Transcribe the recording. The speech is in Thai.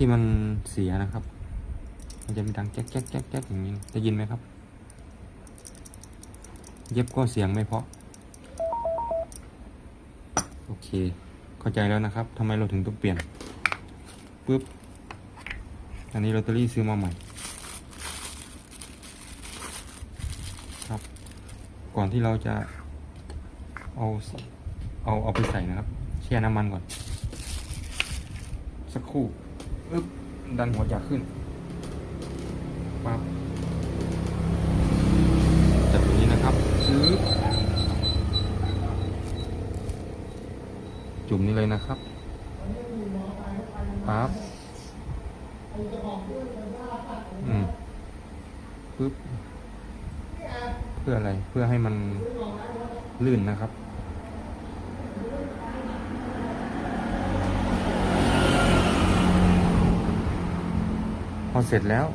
ที่มันเสียนะครับ มันจะมีดังแก๊กแก๊กแก๊กแก๊กอย่างนี้ได้ยินไหมครับ เย็บก็เสียงไม่เพาะ โอเค เข้าใจแล้วนะครับทำไมเราถึงต้องเปลี่ยนปุ๊บอันนี้ลอตเตอรี่ซื้อมาใหม่ครับ ก่อนที่เราจะเอาเอาเอาไปใส่นะครับแช่น้ำมันก่อน สักครู่ อึ๊บดันหัวจักขึ้นปั๊บจับอย่างนี้นะครับอึ๊บจุ่มนี้เลยนะครับปั๊บอืมปึ๊บเพื่ออะไรเพื่อให้มันลื่นนะครับ เสร็จแล้ว